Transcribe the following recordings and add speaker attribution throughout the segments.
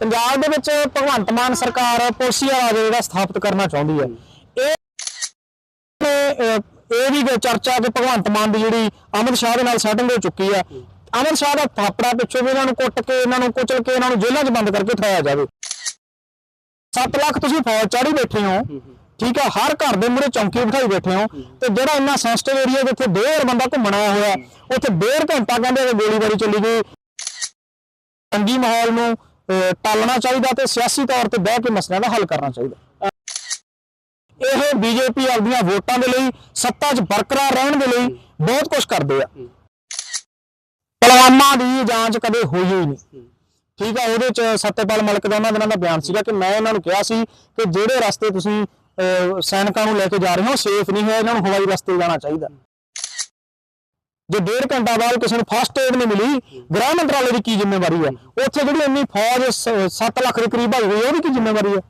Speaker 1: ਪੰਜਾਬ ਦੇ ਵਿੱਚ ਭਗਵੰਤ ਮਾਨ ਸਰਕਾਰ ਪੁਲਸੀ ਰਾਜ ਜਿਹੜਾ ਸਥਾਪਿਤ ਕਰਨਾ ਚਾਹੁੰਦੀ ਹੈ। ਇਹ ਇਹ ਵੀ ਚਰਚਾ ਕਿ ਭਗਵੰਤ ਮਾਨ ਦੀ ਜਿਹੜੀ ਅਮਿਤ ਸ਼ਾਹ ਦੇ ਨਾਲ ਸੈਟਿੰਗ ਹੋ ਚੁੱਕੀ ਆ ਅਮਿਤ ਸ਼ਾਹ ਦਾ ਥਾਪੜਾ ਪਿੱਛੋਂ ਵੀ ਇਹਨਾਂ ਨੂੰ ਕੁੱਟ ਕੇ, ਇਹਨਾਂ ਨੂੰ ਕੁਚਲ ਕੇ, ਇਹਨਾਂ ਨੂੰ ਜੇਲ੍ਹਾਂ 'ਚ ਬੰਦ ਕਰਕੇ ਉਠਾਇਆ ਜਾਵੇ। 7 ਲੱਖ ਤੁਸੀਂ ਫੌਜ ਚਾੜੀ ਬੈਠੇ ਹੋ। ਠੀਕ ਆ, ਹਰ ਘਰ ਦੇ ਮੂਹਰੇ ਚੌਂਕੀ ਬਿਠਾਈ ਬੈਠੇ ਹੋ। ਤੇ ਜਿਹੜਾ ਇੰਨਾ ਸੈਂਸਿਟਿਵ ਏਰੀਆ ਜਿੱਥੇ ਡੇਢ ਬੰਦਾ ਘੁੰਮਣ ਆਇਆ ਹੋਇਆ, ਉੱਥੇ ਡੇਢ ਘੰਟਾ ਕਹਿੰਦੇ ਕਿ ਗੋਲੀਬਾਰੀ ਚੱਲੀ ਗਈ। ਤੰਗੀ ਮਾਹੌਲ ਨੂੰ ਟਾਲਣਾ ਚਾਹੀਦਾ ਤੇ ਸਿਆਸੀ ਤੌਰ ਤੇ ਬਹਿ ਕੇ ਮਸਲਿਆਂ ਦਾ ਹੱਲ ਕਰਨਾ ਚਾਹੀਦਾ। ਇਹ ਬੀਜੇਪੀ ਆਪਦੀਆਂ ਵੋਟਾਂ ਦੇ ਲਈ ਸੱਤਾ 'ਚ ਬਰਕਰਾਰ ਰਹਿਣ ਦੇ ਲਈ ਬਹੁਤ ਕੁਝ ਕਰਦੇ ਆ। ਪਲਵਾਮਾ ਦੀ ਜਾਂਚ ਕਦੇ ਹੋਈ ਹੀ ਨਹੀਂ। ਠੀਕ ਆ ਉਹਦੇ 'ਚ ਸੱਤੇਪਾਲ ਮਲਿਕ ਦਾ ਉਹਨਾਂ ਦਿਨਾਂ ਦਾ ਬਿਆਨ ਸੀਗਾ ਕਿ ਮੈਂ ਇਹਨਾਂ ਨੂੰ ਕਿਹਾ ਸੀ ਕਿ ਜਿਹੜੇ ਰਸਤੇ ਤੁਸੀਂ ਅਹ, ਸੈਨਿਕਾਂ ਨੂੰ ਲੈ ਕੇ ਜਾ ਰਹੇ ਹੋ ਸੇਫ ਨਹੀਂ ਹੈ ਇਹਨਾਂ ਨੂੰ ਹਵਾਈ ਰਸਤੇ ਜਾਣਾ ਚਾਹੀਦਾ। ਜੇ ਡੇਢ ਘੰਟਾ ਬਾਅਦ ਕਿਸੇ ਨੂੰ ਫਸਟ ਏਡ ਨਹੀਂ ਮਿਲੀ, ਗ੍ਰਹਿ ਮੰਤਰਾਲੇ ਦੀ ਕੀ ਜ਼ਿੰਮੇਵਾਰੀ ਹੈ? ਉੱਥੇ ਜਿਹੜੀ ਇੰਨੀ ਫੌਜ 7 ਲੱਖ ਦੇ ਕਰੀਬ ਆਈ ਹੋਈ ਉਹਦੀ ਕੀ ਜ਼ਿੰਮੇਵਾਰੀ ਹੈ?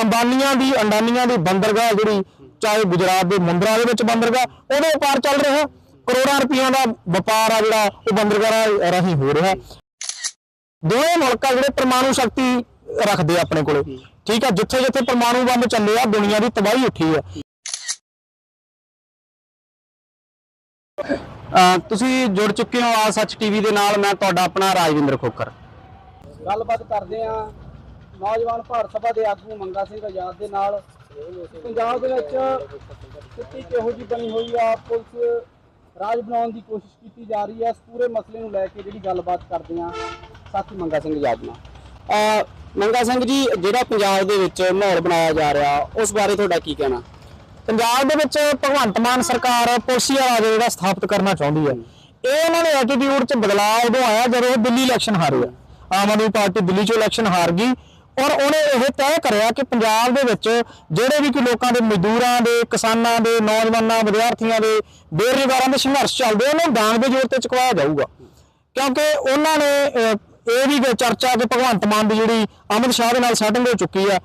Speaker 1: ਅੰਬਾਨੀਆਂ ਦੀ, ਅੰਡਾਨੀਆਂ ਦੀ ਬੰਦਰਗਾਹ ਜਿਹੜੀ, ਚਾਹੇ ਗੁਜਰਾਤ ਦੇ ਮੁੰਦਰਾ ਦੇ ਵਿੱਚ ਬੰਦਰਗਾਹ, ਉਹਦੇ ਵਪਾਰ ਚੱਲ ਰਿਹਾ ਕਰੋੜਾਂ ਰੁਪਈਆ ਦਾ ਵਪਾਰ ਆ ਜਿਹੜਾ, ਉਹ ਬੰਦਰਗਾਹ ਰਾਹੀਂ ਹੋ ਰਿਹਾ ਦੋਵੇਂ ਮੁਲਕ ਆ ਜਿਹੜੇ ਪਰਮਾਣੂ ਸ਼ਕਤੀ ਰੱਖਦੇ ਆ ਆਪਣੇ ਕੋਲੇ। ਠੀਕ ਆ ਜਿੱਥੇ ਜਿੱਥੇ ਪਰਮਾਣੂ ਬੰਬ ਚੱਲੇ ਆ, ਦੁਨੀਆ ਦੀ ਤਬਾਹੀ ਉੱਠੀ ਆ ਤੁਸੀਂ ਜੁੜ ਚੁੱਕੇ ਹੋ ਆ ਸੱਚ ਟੀਵੀ ਦੇ ਨਾਲ, ਮੈਂ ਤੁਹਾਡਾ ਆਪਣਾ ਰਾਜਵਿੰਦਰ ਖੋਕਰ
Speaker 2: ਗੱਲਬਾਤ ਕਰਦੇ ਆ ਨੌਜਵਾਨ ਭਾਰਤ ਸਭਾ ਦੇ ਆਗੂ ਮੰਗਾ ਸਿੰਘ ਆਜ਼ਾਦ ਦੇ ਨਾਲ। ਪੰਜਾਬ ਦੇ ਵਿੱਚ ਸਥਿਤੀ ਕਿਹੋ ਜੀ ਬਣੀ ਹੋਈ ਆ? ਪੁਲਿਸ ਰਾਜ ਬਣਾਉਣ ਦੀ ਕੋਸ਼ਿਸ਼ ਕੀਤੀ ਜਾ ਰਹੀ ਹੈ ਇਸ ਪੂਰੇ ਮਸਲੇ ਨੂੰ ਲੈ ਕੇ ਜਿਹੜੀ ਗੱਲਬਾਤ ਕਰਦੇ ਆ ਸਾਥੀ ਮੰਗਾ ਸਿੰਘ ਆਜ਼ਾਦ ਨਾਲ।
Speaker 1: ਮੰਗਾ ਸਿੰਘ ਜੀ, ਜਿਹੜਾ ਪੰਜਾਬ ਦੇ ਵਿੱਚ ਮਾਹੌਲ ਬਣਾਇਆ ਜਾ ਰਿਹਾ, ਉਸ ਬਾਰੇ ਤੁਹਾਡਾ ਕੀ ਕਹਿਣਾ? ਪੰਜਾਬ ਦੇ ਵਿੱਚ ਭਗਵੰਤ ਮਾਨ ਸਰਕਾਰ ਪੁਲਸੀ ਵਾਲਾ ਜਿਹੜਾ ਸਥਾਪਿਤ ਕਰਨਾ ਚਾਹੁੰਦੀ ਹੈ ਇਹ ਉਹਨਾਂ ਦੇ ਐਟੀਟਿਊਡ 'ਚ ਬਦਲਾਅ ਉਦੋਂ ਆਇਆ ਜਦੋਂ ਉਹ ਦਿੱਲੀ ਇਲੈਕਸ਼ਨ ਹਾਰੇ ਆ। ਆਮ ਆਦਮੀ ਪਾਰਟੀ ਦਿੱਲੀ 'ਚੋਂ ਇਲੈਕਸ਼ਨ ਹਾਰ ਗਈ ਔਰ ਉਹਨੇ ਇਹ ਤੈਅ ਕਰਿਆ ਕਿ ਪੰਜਾਬ ਦੇ ਵਿੱਚ ਜਿਹੜੇ ਵੀ ਕੋਈ ਲੋਕਾਂ ਦੇ ਮਜ਼ਦੂਰਾਂ ਦੇ ਕਿਸਾਨਾਂ ਦੇ ਨੌਜਵਾਨਾਂ ਵਿਦਿਆਰਥੀਆਂ ਦੇ ਬੇਰੁਜ਼ਗਾਰਾਂ ਦੇ ਸੰਘਰਸ਼ ਚੱਲਦੇ ਉਹਨਾਂ ਨੂੰ ਦਾਨ ਦੇ ਜ਼ੋਰ ਤੇ ਚੁਕਵਾਇਆ ਜਾਊਗਾ। ਕਿਉਂਕਿ ਉਹਨਾਂ ਨੇ ਅਹ, ਇਹ ਵੀ ਚਰਚਾ ਕਿ ਭਗਵੰਤ ਮਾਨ ਦੀ ਜਿਹੜੀ ਅਮਿਤ ਸ਼ਾਹ ਦੇ ਨਾਲ ਸੈਟਿੰਗ ਹੋ ਚੁੱਕੀ ਆ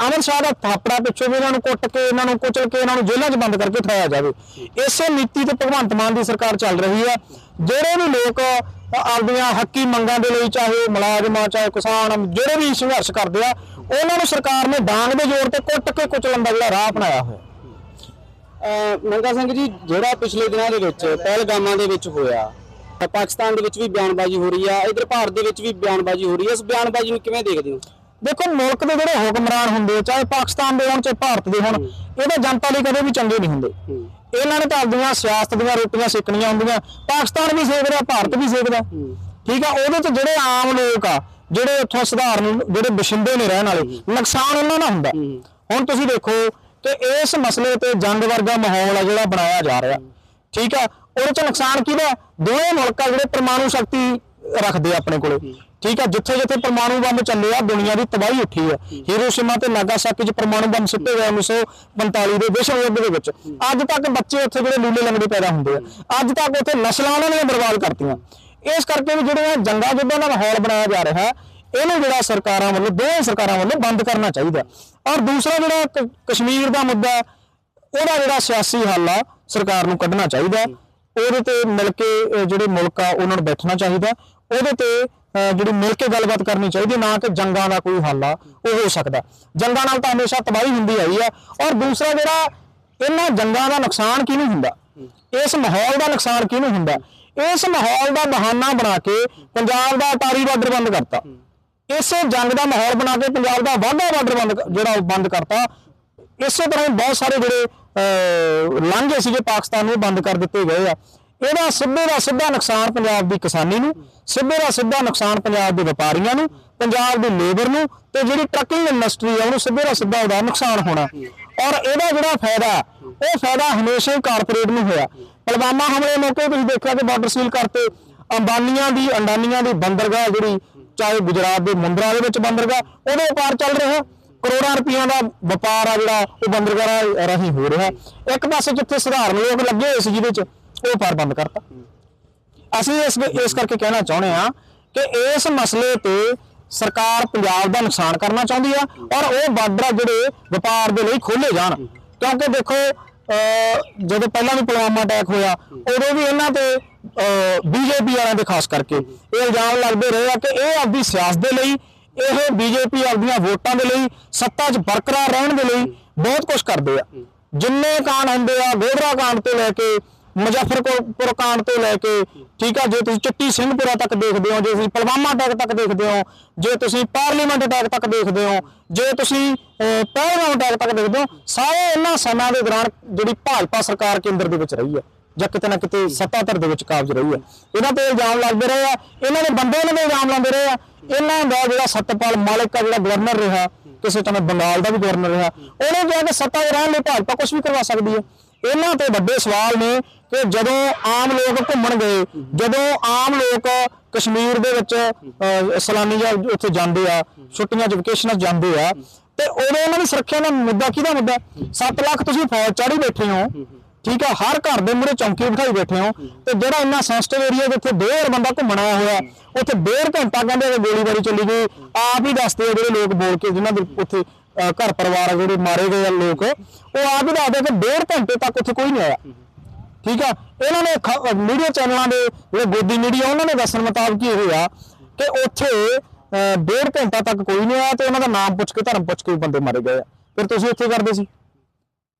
Speaker 1: ਅਮਿਤ ਸ਼ਾਹ ਦਾ ਥਾਪੜਾ ਪਿੱਛੋਂ ਵੀ ਇਹਨਾਂ ਨੂੰ ਕੁੱਟ ਕੇ ਇਹਨਾਂ ਨੂੰ ਕੁਚਲ ਕੇ ਇਹਨਾਂ ਨੂੰ ਜੇਲ੍ਹਾਂ 'ਚ ਬੰਦ ਕਰਕੇ ਉਠਾਇਆ ਜਾਵੇ। ਇਸੇ ਨੀਤੀ ਤੇ ਭਗਵੰਤ ਮਾਨ ਦੀ ਸਰਕਾਰ ਚੱਲ ਰਹੀ ਹੈ। ਜਿਹੜੇ ਵੀ ਲੋਕ ਅਹ, ਆਪਦੀਆਂ ਹੱਕੀ ਮੰਗਾਂ ਦੇ ਲਈ ਚਾਹੇ ਮੁਲਾਜ਼ਮ ਆ ਚਾਹੇ ਕਿਸਾਨ ਜਿਹੜੇ ਵੀ ਸੰਘਰਸ਼ ਕਰਦੇ ਆ ਉਹਨਾਂ ਨੂੰ ਸਰਕਾਰ ਨੇ ਡਾਂਗ ਦੇ ਜ਼ੋਰ ਤੇ ਕੁੱਟ ਕੇ ਕੁਚਲਣ ਦਾ ਜਿਹੜਾ ਰਾਹ ਅਪਣਾਇਆ ਹੋਇਆ।
Speaker 2: ਮੰਗਾ ਸਿੰਘ ਜੀ ਜਿਹੜਾ ਪਿਛਲੇ ਦਿਨਾਂ ਦੇ ਵਿੱਚ ਪਹਿਲਗਾਮਾਂ ਦੇ ਵਿੱਚ ਹੋਇਆ ਪਾਕਿਸਤਾਨ ਦੇ ਵਿੱਚ ਵੀ ਬਿਆਨਬਾਜ਼ੀ ਹੋ ਰਹੀ ਆ ਇਧਰ ਭਾਰਤ ਦੇ ਵਿੱਚ ਵੀ ਬਿਆਨਬਾਜ਼ੀ ਹੋ ਰਹੀ ਹੈ ਇਸ ਬਿਆਨਬਾਜ਼ੀ ਨੂੰ ਕਿਵੇਂ ਦੇਖਦੇ ਹੋ?
Speaker 1: ਦੇਖੋ ਮੁਲਕ ਦੇ ਜਿਹੜੇ ਹੁਕਮਰਾਨ ਹੁੰਦੇ ਚਾਹੇ ਪਾਕਿਸਤਾਨ ਦੇ ਹੋਣ ਚਾਹੇ ਭਾਰਤ ਦੇ ਹੋਣ ਇਹਦੇ ਜਨਤਾ ਲਈ ਕਦੇ ਵੀ ਚੰਗੇ ਨਹੀਂ ਹੁੰਦੇ। ਇਹਨਾਂ ਨੇ ਤਾਂ ਆਪਣੀਆਂ ਸਿਆਸਤ ਦੀਆਂ ਰੋਟੀਆਂ ਸੇਕਣੀਆਂ ਹੁੰਦੀਆਂ। ਪਾਕਿਸਤਾਨ ਵੀ ਸੇਕ ਰਿਹਾ ਭਾਰਤ ਵੀ ਸੇਕਦਾ ਠੀਕ ਆ ਉਹਦੇ ਚ ਜਿਹੜੇ ਆਮ ਲੋਕ ਆ ਜਿਹੜੇ ਉੱਥੋਂ ਸਧਾਰਨ ਜਿਹੜੇ ਬਸ਼ਿੰਦੇ ਨੇ ਰਹਿਣ ਵਾਲੇ ਨੁਕਸਾਨ ਉਹਨਾਂ ਦਾ ਹੁੰਦਾ। ਹੁਣ ਤੁਸੀਂ ਦੇਖੋ ਕਿ ਇਸ ਮਸਲੇ ਤੇ ਜੰਗ ਵਰਗਾ ਮਾਹੌਲ ਆ ਜਿਹੜਾ ਬਣਾਇਆ ਜਾ ਰਿਹਾ। ਠੀਕ ਆ ਉਹਦੇ ਚ ਨੁਕਸਾਨ ਕਿਹਦਾ? ਦੋਵੇਂ ਮੁਲਕ ਆ ਜਿਹੜੇ ਪਰਮਾਣੂ ਸ਼ਕਤੀ ਰੱਖਦੇ ਆ ਆਪਣੇ ਕੋਲੇ। ਠੀਕ ਆ, ਜਿੱਥੇ ਜਿੱਥੇ ਪਰਮਾਣੂ ਬੰਬ ਚੱਲੇ ਆ, ਦੁਨੀਆ ਦੀ ਤਬਾਹੀ ਉੱਠੀ ਆ। ਹੀਰੋਸ਼ੀਮਾ ਤੇ ਨਾਗਾਸਾਕੀ 'ਚ ਪਰਮਾਣੂ ਬੰਬ ਸਿੱਟੇ ਗਏ 1945 ਦੇ ਵਿਸ਼ਵ ਯੁੱਧ ਦੇ ਵਿੱਚ। ਅੱਜ ਤੱਕ ਬੱਚੇ ਉੱਥੇ ਜਿਹੜੇ ਲੂਲੇ ਲੰਗੜੇ ਪੈਦਾ ਹੁੰਦੇ ਆ। ਅੱਜ ਤੱਕ ਉੱਥੇ ਨਸਲਾਂ ਉਹਨਾਂ ਨੇ ਬਰਬਾਦ ਕਰਤੀਆਂ। ਇਸ ਕਰਕੇ ਵੀ ਜਿਹੜੀਆਂ ਜੰਗਾਂ ਜਿੱਦਾਂ ਦਾ ਮਾਹੌਲ ਬਣਾਇਆ ਜਾ ਰਿਹਾ, ਇਹਨੂੰ ਜਿਹੜਾ ਸਰਕਾਰਾਂ ਵੱਲੋਂ ਦੋਵੇਂ ਸਰਕਾਰਾਂ ਵੱਲੋਂ ਬੰਦ ਕਰਨਾ ਚਾਹੀਦਾ। ਔਰ ਦੂਸਰਾ ਜਿਹੜਾ ਕਸ਼ਮੀਰ ਦਾ ਮੁੱਦਾ, ਉਹਦਾ ਜਿਹੜਾ ਸਿਆਸੀ ਹੱਲ ਆ, ਸਰਕਾਰ ਨੂੰ ਕੱਢਣਾ ਚਾਹੀਦਾ। ਉਹਦੇ ਤੇ ਮਿਲ ਕੇ ਜਿਹੜੇ ਮੁਲਕ ਆ, ਉਹਨਾਂ ਨੂੰ ਬੈਠਣਾ ਚਾਹੀਦਾ। ਉਹਦੇ ਤੇ ਜਿਹੜੀ ਮਿਲ ਕੇ ਗੱਲਬਾਤ ਕਰਨੀ ਚਾਹੀਦੀ ਨਾ ਕਿ ਜੰਗਾਂ ਦਾ ਕੋਈ ਹੱਲ ਆ ਉਹ ਹੋ ਸਕਦਾ ਜੰਗਾਂ ਨਾਲ ਤਾਂ ਹਮੇਸ਼ਾ ਤਬਾਹੀ ਹੁੰਦੀ ਆਈ ਆ ਔਰ ਦੂਸਰਾ ਜਿਹੜਾ ਇਹਨਾਂ ਜੰਗਾਂ ਦਾ ਨੁਕਸਾਨ ਕਿਹਨੂੰ ਹੁੰਦਾ? ਇਸ ਮਾਹੌਲ ਦਾ ਨੁਕਸਾਨ ਕਿਹਨੂੰ ਹੁੰਦਾ? ਇਸ ਮਾਹੌਲ ਦਾ ਬਹਾਨਾ ਬਣਾ ਕੇ ਪੰਜਾਬ ਦਾ ਅਟਾਰੀ ਬਾਰਡਰ ਬੰਦ ਕਰਤਾ। ਇਸੇ ਜੰਗ ਦਾ ਮਾਹੌਲ ਬਣਾ ਕੇ ਪੰਜਾਬ ਦਾ ਵਾਧਾ ਬਾਰਡਰ ਬੰਦ ਜਿਹੜਾ ਉਹ ਬੰਦ ਕਰਤਾ। ਇਸੇ ਤਰ੍ਹਾਂ ਹੀ ਬਹੁਤ ਸਾਰੇ ਜਿਹੜੇ ਅਹ, ਲਾਂਘੇ ਸੀਗੇ ਪਾਕਿਸਤਾਨ ਨੂੰ ਬੰਦ ਕਰ ਦਿੱਤੇ ਗਏ ਆ। ਇਹਦਾ ਸਿੱਧੇ ਦਾ ਸਿੱਧਾ ਨੁਕਸਾਨ ਪੰਜਾਬ ਦੀ ਕਿਸਾਨੀ ਨੂੰ, ਸਿੱਧੇ ਦਾ ਸਿੱਧਾ ਨੁਕਸਾਨ ਪੰਜਾਬ ਦੇ ਵਪਾਰੀਆਂ ਨੂੰ, ਪੰਜਾਬ ਦੀ ਲੇਬਰ ਨੂੰ ਤੇ ਜਿਹੜੀ ਟਰੱਕਿੰਗ ਇੰਡਸਟਰੀ ਆ ਉਹਨੂੰ ਸਿੱਧੇ ਦਾ ਸਿੱਧਾ ਉਹਦਾ ਨੁਕਸਾਨ ਹੋਣਾ। ਔਰ ਇਹਦਾ ਜਿਹੜਾ ਫਾਇਦਾ, ਉਹ ਫਾਇਦਾ ਹਮੇਸ਼ਾ ਹੀ ਕਾਰਪੋਰੇਟ ਨੂੰ ਹੋਇਆ। ਪੁਲਵਾਮਾ ਹਮਲੇ ਮੌਕੇ ਤੁਸੀਂ ਦੇਖਿਆ ਕਿ ਬਾਰਡਰ ਸੀਲ ਕਰਤੇ। ਅੰਬਾਨੀਆਂ ਦੀ, ਅੰਡਾਨੀਆਂ ਦੀ ਬੰਦਰਗਾਹ ਜਿਹੜੀ, ਚਾਹੇ ਗੁਜਰਾਤ ਦੇ ਮੰਦਰਾਂ ਦੇ ਵਿੱਚ ਬੰਦਰਗਾਹ, ਉਹਦੇ ਵਪਾਰ ਚੱਲ ਰਿਹਾ। ਕਰੋੜਾਂ ਰੁਪਈਆਂ ਦਾ ਵਪਾਰ ਆ ਜਿਹੜਾ, ਉਹ ਬੰਦਰਗਾਹ ਰਾਹੀਂ ਹੋ ਰਿਹਾ। ਇੱਕ ਪਾਸੇ ਜਿੱਥੇ ਸਧਾਰਨ ਲੋਕ ਲੱਗੇ ਹੋਏ ਸੀ ਜਿਹਦੇ ਚ ਉਹ ਵਪਾਰ ਬੰਦ ਕਰਤਾ। ਅਸੀਂ ਇਸ ਇਸ ਕਰਕੇ ਕਹਿਣਾ ਚਾਹੁੰਦੇ ਆ ਕਿ ਇਸ ਮਸਲੇ ਤੇ ਸਰਕਾਰ ਪੰਜਾਬ ਦਾ ਨੁਕਸਾਨ ਕਰਨਾ ਚਾਹੁੰਦੀ ਆ ਔਰ ਉਹ ਬਾਰਡਰ ਜਿਹੜੇ ਵਪਾਰ ਦੇ ਲਈ ਖੋਲੇ ਜਾਣ। ਕਿਉਂਕਿ ਦੇਖੋ ਜਦੋਂ ਪਹਿਲਾਂ ਵੀ ਪੁਲਵਾਮਾ ਅਟੈਕ ਹੋਇਆ, ਉਦੋਂ ਵੀ ਇਹਨਾਂ ਤੇ ਬੀਜੇਪੀ ਵਾਲਿਆਂ ਦੇ ਖਾਸ ਕਰਕੇ ਇਹ ਇਲਜ਼ਾਮ ਲੱਗਦੇ ਰਹੇ ਆ ਕਿ ਇਹ ਆਪਦੀ ਸਿਆਸਤ ਦੇ ਲਈ, ਇਹ ਬੀਜੇਪੀ ਆਪਦੀਆਂ ਵੋਟਾਂ ਦੇ ਲਈ, ਸੱਤਾ 'ਚ ਬਰਕਰਾਰ ਰਹਿਣ ਦੇ ਲਈ ਬਹੁਤ ਕੁਝ ਕਰਦੇ ਆ। ਜਿੰਨੇ ਕਾਂਡ ਹੁੰਦੇ ਆ, ਗੋਧਰਾ ਕਾਂਡ ਤੋਂ ਲੈ ਕੇ ਮੁਜ਼ੱਫਰਪੁਰ ਕਾਂਡ ਤੋਂ ਲੈ ਕੇ, ਠੀਕ ਆ, ਜੇ ਤੁਸੀਂ ਚਿੱਟੀ ਸਿੰਘਪੁਰਾ ਤੱਕ ਦੇਖਦੇ ਹੋ, ਜੇ ਤੁਸੀਂ ਪਲਵਾਮਾ ਅਟੈਕ ਤੱਕ ਦੇਖਦੇ ਹੋ, ਜੇ ਤੁਸੀਂ ਪਾਰਲੀਮੈਂਟ ਅਟੈਕ ਤੱਕ ਦੇਖਦੇ ਹੋ, ਜੇ ਤੁਸੀਂ ਪਹਿਲਵਾਨ ਅਟੈਕ ਤੱਕ ਦੇਖਦੇ ਹੋ, ਸਾਰੇ ਇਹਨਾਂ ਸਮਿਆਂ ਦੇ ਦੌਰਾਨ ਜਿਹੜੀ ਭਾਜਪਾ ਸਰਕਾਰ ਕੇਂਦਰ ਦੇ ਵਿੱਚ ਰਹੀ ਹੈ, ਜਾਂ ਕਿਤੇ ਨਾ ਕਿਤੇ ਸੱਤਾਧਰ ਦੇ ਵਿੱਚ ਕਾਬਜ ਰਹੀ ਹੈ। ਇਹਨਾਂ ਤੇ ਇਲਜ਼ਾਮ ਲੱਗਦੇ ਰਹੇ ਆ, ਇਹਨਾਂ ਦੇ ਬੰਦੇ ਇਹਨਾਂ ਦੇ ਇਲਜ਼ਾਮ ਲਾਉਂਦੇ ਰਹੇ ਆ। ਇਹਨਾਂ ਦਾ ਜਿਹੜਾ ਸਤਪਾਲ ਮਾਲਿਕ ਆ, ਜਿਹੜਾ ਗਵਰਨਰ ਰਿਹਾ, ਕਿਸੇ ਸਮੇਂ ਬੰਗਾਲ ਦਾ ਵੀ ਗਵਰਨਰ ਰਿਹਾ, ਉਹਨੇ ਕਿਹਾ ਕਿ ਸੱਤਾ ਦੇ ਰਹਿਣ ਲਈ ਭਾਜਪਾ ਕੁਝ ਵੀ ਕਰਵਾ ਸਕਦੀ ਹੈ। ਇਹਨਾਂ ਤੇ ਵੱਡੇ ਸਵਾਲ ਨੇ ਕਿ ਜਦੋਂ ਆਮ ਲੋਕ ਘੁੰਮਣ ਗਏ ਜਦੋਂ ਆਮ ਲੋਕ ਕਸ਼ਮੀਰ ਦੇ ਵਿੱਚ ਅਹ, ਸੈਲਾਨੀ ਜਾਂ ਉੱਥੇ ਜਾਂਦੇ ਆ ਛੁੱਟੀਆਂ ਚ ਵਕੇਸ਼ਨਾਂ ਜਾਂਦੇ ਆ ਤੇ ਉਦੋਂ ਉਹਨਾਂ ਦੀ ਸੁਰੱਖਿਆ ਦਾ ਮੁੱਦਾ ਕਿਹਦਾ ਮੁੱਦਾ? 7 ਲੱਖ ਤੁਸੀਂ ਫੌਜ ਚਾੜੀ ਬੈਠੇ ਹੋ ਠੀਕ ਆ ਹਰ ਘਰ ਦੇ ਮੂਹਰੇ ਚੌਂਕੀ ਬਿਠਾਈ ਬੈਠੇ ਹੋ ਤੇ ਜਿਹੜਾ ਇੰਨਾ ਸੈਂਸਿਟਿਵ ਏਰੀਆ ਜਿੱਥੇ ਡੇਢ ਬੰਦਾ ਘੁੰਮਣ ਆਇਆ ਹੋਇਆ ਉੱਥੇ ਡੇਢ ਘੰਟਾ ਕਹਿੰਦੇ ਕਿ ਗੋਲੀਬਾਰੀ ਚੱਲੀ ਗਈ ਆਪ ਹੀ ਦੱਸਦੇ ਆ ਜਿਹੜੇ ਲੋਕ ਬੋਲ ਕੇ ਜਿਨ੍ਹਾਂ ਦੇ ਉੱਥੇ ਘਰ ਪਰਿਵਾਰ ਜਿਹੜੇ ਮਾਰੇ ਗਏ ਆ ਲੋਕ ਉਹ ਆਪ ਹੀ ਦੱਸਦੇ ਕਿ ਡੇਢ ਘੰਟੇ ਤੱਕ ਉੱਥੇ ਕੋਈ ਨਹੀਂ ਆਇਆ। ਠੀਕ ਆ? ਇਹਨਾਂ ਨੇ ਮੀਡੀਆ ਚੈਨਲਾਂ ਦੇ ਜਿਹੜੇ ਗੋਦੀ ਮੀਡੀਆ ਉਹਨਾਂ ਨੇ ਦੱਸਣ ਮੁਤਾਬਕ ਇਹ ਹੋਇਆ ਕਿ ਉੱਥੇ ਡੇਢ ਘੰਟਾ ਤੱਕ ਕੋਈ ਨਹੀਂ ਆਇਆ ਤੇ ਉਹਨਾਂ ਦਾ ਨਾਮ ਪੁੱਛ ਕੇ, ਧਰਮ ਪੁੱਛ ਕੇ ਬੰਦੇ ਮਾਰੇ ਗਏ ਆ। ਫਿਰ ਤੁਸੀਂ ਉੱਥੇ ਕਰਦੇ ਸੀ।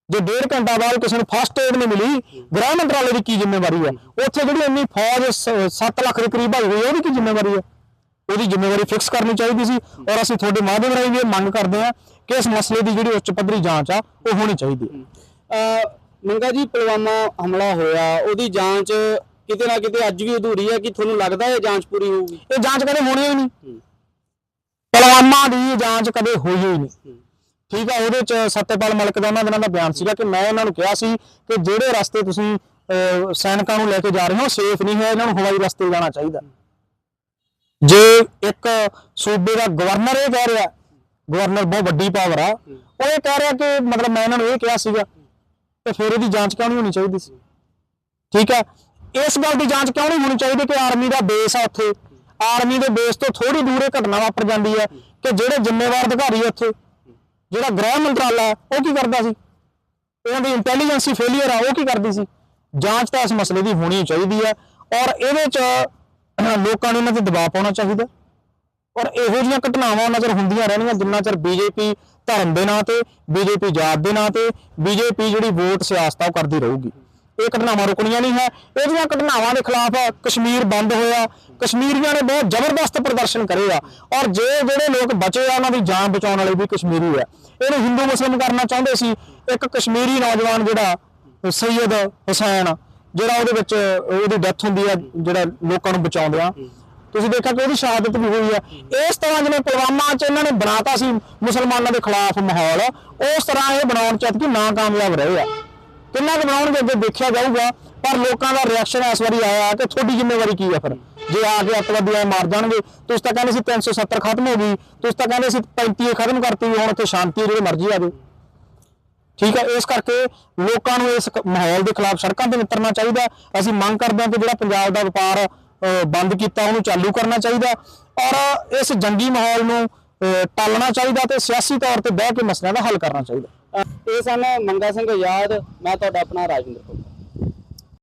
Speaker 1: ਜੇ ਡੇਢ ਘੰਟਾ ਬਾਅਦ ਕਿਸੇ ਨੂੰ ਫਸਟ ਏਡ ਨਹੀਂ ਮਿਲੀ, ਗ੍ਰਹਿ ਮੰਤਰਾਲੇ ਦੀ ਕੀ ਜ਼ਿੰਮੇਵਾਰੀ ਹੈ ਉੱਥੇ ਜਿਹੜੀ ਇੰਨੀ ਫੌਜ 7 ਲੱਖ ਦੇ ਕਰੀਬ ਆਈ ਹੋਈ ਉਹਦੀ ਕੀ ਜ਼ਿੰਮੇਵਾਰੀ ਹੈ ਉਹਦੀ ਜ਼ਿੰਮੇਵਾਰੀ ਫਿਕਸ ਕਰਨੀ ਚਾਹੀਦੀ ਸੀ ਔਰ ਅਸੀਂ ਤੁਹਾਡੇ ਮਾਧਿਅਮ ਰਾਹੀਂ ਵੀ ਇਹ ਮੰਗ ਕਰਦੇ ਹਾਂ ਕਿ ਇਸ ਮਸਲੇ ਦੀ ਜਿਹੜੀ ਉੱਚ ਪੱਧਰੀ ਜਾਂਚ ਆ, ਉਹ ਹੋਣੀ ਚਾਹੀਦੀ ਹੈ
Speaker 2: ਮੰਗਾ ਜੀ ਪੁਲਵਾਮਾ ਹਮਲਾ ਹੋਇਆ ਉਹਦੀ ਜਾਂਚ ਕਿਤੇ ਨਾ ਕਿਤੇ ਅੱਜ ਵੀ ਅਧੂਰੀ ਹੈ ਕਿ ਤੁਹਾਨੂੰ ਲੱਗਦਾ ਹੈ ਜਾਂਚ ਪੂਰੀ ਹੋਊਗੀ?
Speaker 1: ਇਹ ਜਾਂਚ ਕਦੇ ਹੋਣੀ ਹੀ ਨਹੀਂ। ਪਲਵਾਮਾ ਦੀ ਜਾਂਚ ਕਦੇ ਹੋਈ ਹੀ ਨਹੀਂ। ਠੀਕ ਆ ਉਹਦੇ ਚ ਸੱਤੇਪਾਲ ਮਲਿਕ ਦਾ ਉਹਨਾਂ ਦਿਨਾਂ ਦਾ ਬਿਆਨ ਸੀਗਾ ਕਿ ਮੈਂ ਇਹਨਾਂ ਨੂੰ ਕਿਹਾ ਸੀ ਕਿ ਜਿਹੜੇ ਰਸਤੇ ਤੁਸੀਂ ਸੈਨਿਕਾਂ ਨੂੰ ਲੈ ਕੇ ਜਾ ਰਹੇ ਹੋ ਸੇਫ ਨਹੀਂ ਹੈ ਇਹਨਾਂ ਨੂੰ ਹਵਾਈ ਰਸਤੇ ਜਾਣਾ ਚਾਹੀਦਾ। ਜੇ ਇੱਕ ਸੂਬੇ ਦਾ ਗਵਰਨਰ ਇਹ ਕਹਿ ਰਿਹਾ ਗਵਰਨਰ ਬਹੁਤ ਵੱਡੀ ਪਾਵਰ ਆ ਉਹ ਇਹ ਕਹਿ ਰਿਹਾ ਕਿ ਮਤਲਬ ਮੈਂ ਇਹਨਾਂ ਨੂੰ ਇਹ ਕਿਹਾ ਸੀਗਾ ਤੇ ਫਿਰ ਇਹਦੀ ਜਾਂਚ ਕਿਉਂ ਨਹੀਂ ਹੋਣੀ ਚਾਹੀਦੀ ਸੀ? ਠੀਕ ਹੈ? ਇਸ ਗੱਲ ਦੀ ਜਾਂਚ ਕਿਉਂ ਨਹੀਂ ਹੋਣੀ ਚਾਹੀਦੀ ਕਿ ਆਰਮੀ ਦਾ ਬੇਸ ਆ ਉੱਥੇ? ਆਰਮੀ ਦੇ ਬੇਸ ਤੋਂ ਥੋੜੀ ਦੂਰ ਇਹ ਘਟਨਾ ਵਾਪਰ ਜਾਂਦੀ ਹੈ ਕਿ ਜਿਹੜੇ ਜ਼ਿੰਮੇਵਾਰ ਅਧਿਕਾਰੀ ਉੱਥੇ, ਜਿਹੜਾ ਗ੍ਰਹਿ ਮੰਤਰਾਲਾ ਉਹ ਕੀ ਕਰਦਾ ਸੀ? ਉਹਨਾਂ ਦੀ ਇੰਟੈਲੀਜੈਂਸੀ ਫੇਲਿਅਰ ਆ, ਉਹ ਕੀ ਕਰਦੀ ਸੀ? ਜਾਂਚ ਤਾਂ ਇਸ ਮਸਲੇ ਦੀ ਹੋਣੀ ਚਾਹੀਦੀ ਹੈ ਔਰ ਇਹਦੇ ਚ ਲੋਕਾਂ ਨੂੰ ਇਹਨਾਂ ਤੇ ਦਬਾਅ ਪਾਉਣਾ ਚਾਹੀਦਾ ਔਰ ਇਹੋ ਜਿਹੀਆਂ ਘਟਨਾਵਾਂ ਉਹਨਾਂ ਚਿਰ ਹੁੰਦੀਆਂ ਰਹਿਣਗੀਆਂ ਜਿੰਨਾ ਚਿਰ ਬੀਜੇਪੀ ਧਰਮ ਦੇ ਨਾਂ ਤੇ ਬੀਜੇਪੀ ਜਾਤ ਦੇ ਨਾਂ ਤੇ ਬੀਜੇਪੀ ਜਿਹੜੀ ਵੋਟ ਸਿਆਸਤ ਆ ਉਹ ਕਰਦੀ ਰਹੂਗੀ। ਇਹ ਘਟਨਾਵਾਂ ਰੁਕਣੀਆਂ ਨਹੀਂ ਹੈ। ਇਹਦੀਆਂ ਘਟਨਾਵਾਂ ਦੇ ਖਿਲਾਫ ਕਸ਼ਮੀਰ ਬੰਦ ਹੋਇਆ। ਕਸ਼ਮੀਰੀਆਂ ਨੇ ਬਹੁਤ ਜ਼ਬਰਦਸਤ ਪ੍ਰਦਰਸ਼ਨ ਕਰੇ ਆ। ਔਰ ਜੇ ਜਿਹੜੇ ਲੋਕ ਬਚੇ ਆ, ਉਹਨਾਂ ਦੀ ਜਾਨ ਬਚਾਉਣ ਵਾਲੇ ਵੀ ਕਸ਼ਮੀਰੀ ਆ। ਇਹਨੂੰ ਹਿੰਦੂ ਮੁਸਲਿਮ ਕਰਨਾ ਚਾਹੁੰਦੇ ਸੀ। ਇੱਕ ਕਸ਼ਮੀਰੀ ਨੌਜਵਾਨ ਜਿਹੜਾ ਸੈਯਦ ਹੁਸੈਨ, ਜਿਹੜਾ ਉਹਦੇ ਵਿੱਚ, ਉਹਦੀ ਡੈਥ ਹੁੰਦੀ ਆ, ਜਿਹੜਾ ਲੋਕਾਂ ਨੂੰ ਬਚਾਉਂਦਿਆਂ ਤੁਸੀਂ ਦੇਖਿਆ ਕਿ ਉਹਦੀ ਸ਼ਹਾਦਤ ਵੀ ਹੋਈ ਹੈ ਇਸ ਤਰ੍ਹਾਂ ਜਿਵੇਂ ਪੁਲਵਾਮਾ 'ਚ ਇਹਨਾਂ ਨੇ ਬਣਾਤਾ ਸੀ ਮੁਸਲਮਾਨਾਂ ਦੇ ਖਿਲਾਫ ਮਾਹੌਲ ਉਸ ਤਰ੍ਹਾਂ ਇਹ ਬਣਾਉਣ 'ਚ ਕਿ ਨਾ ਕਾਮਯਾਬ ਰਹੇ ਆ। ਕਿੰਨਾ ਕੁ ਬਣਾਉਣਗੇ ਅੱਗੇ ਦੇਖਿਆ ਜਾਊਗਾ ਪਰ ਲੋਕਾਂ ਦਾ ਰਿਐਕਸ਼ਨ ਇਸ ਵਾਰੀ ਆਇਆ ਕਿ ਤੁਹਾਡੀ ਜ਼ਿੰਮੇਵਾਰੀ ਕੀ ਆ ਫਿਰ? ਜੇ ਆ ਕੇ ਅੱਤਵਾਦੀ ਮਾਰ ਜਾਣਗੇ ਤੁਸੀਂ ਤਾਂ ਕਹਿੰਦੇ ਸੀ 370 ਖਤਮ ਹੋ ਗਈ ਤੁਸੀਂ ਤਾਂ ਕਹਿੰਦੇ ਸੀ 35 ਖਤਮ ਕਰਤੀ ਹੁਣ ਉੱਥੇ ਸ਼ਾਂਤੀ ਜਿਹੜੀ ਮਰਜ਼ੀ ਆ ਜਾਵੇ। ਠੀਕ ਹੈ ਇਸ ਕਰਕੇ ਲੋਕਾਂ ਨੂੰ ਇਸ ਮਾਹੌਲ ਦੇ ਖਿਲਾਫ ਸੜਕਾਂ ਤੇ ਉਤਰਨਾ ਚਾਹੀਦਾ। ਅਸੀਂ ਮੰਗ ਕਰਦੇ ਹਾਂ ਕਿ ਜਿਹੜਾ ਪੰਜਾਬ ਦਾ ਵਪਾਰ ਅ, ਬੰਦ ਕੀਤਾ, ਉਹਨੂੰ ਚਾਲੂ ਕਰਨਾ ਚਾਹੀਦਾ ਔਰ ਇਸ ਜੰਗੀ ਮਾਹੌਲ ਨੂੰ ਟਾਲਣਾ ਚਾਹੀਦਾ ਤੇ ਸਿਆਸੀ ਤੌਰ ਤੇ ਬਹਿ ਕੇ ਮਸਲਿਆਂ ਦਾ ਹੱਲ ਕਰਨਾ ਚਾਹੀਦਾ।
Speaker 2: ਇਹ ਸਨ ਮੰਗਾ ਸਿੰਘ ਯਾਦ ਮੈਂ ਤੁਹਾਡਾ ਆਪਣਾ ਰਾਜਿੰਦਰ ਕੋਲ